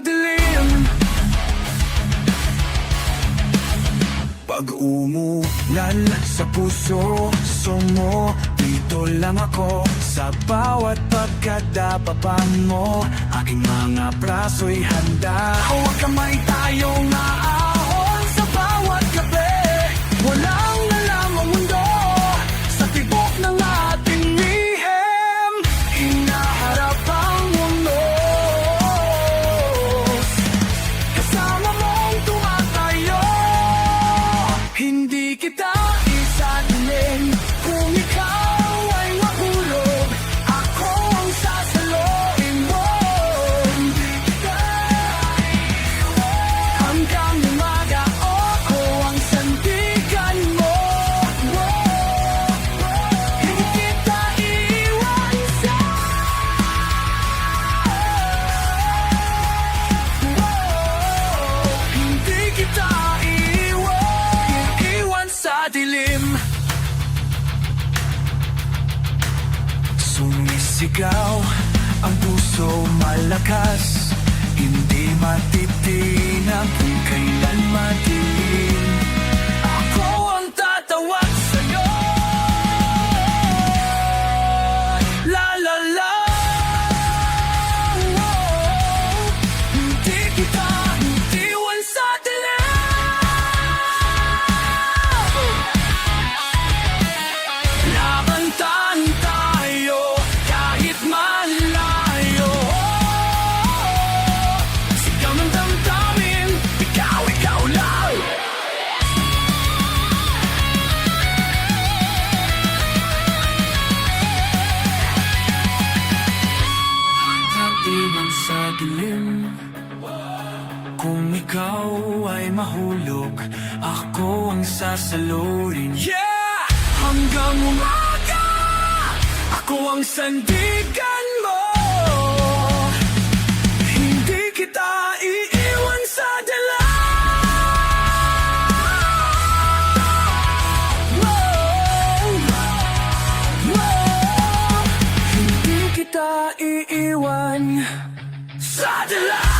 madilim Pag umulan sa puso Sumo, dito lang ako. Sa bawat pagkadapapan mo Aking mga braso'y handa. Huwag ka may tayong naawa di kita. Sigaw ang puso malakas Hindi matitinag kung kailan matitinag Kung ikaw ay mahulog Ako ang sasalurin Yeah! Hanggang umaga Ako ang sandigan mo Hindi kita iiwan sa dala Whoa! Whoa! Hindi kita iiwan sa dala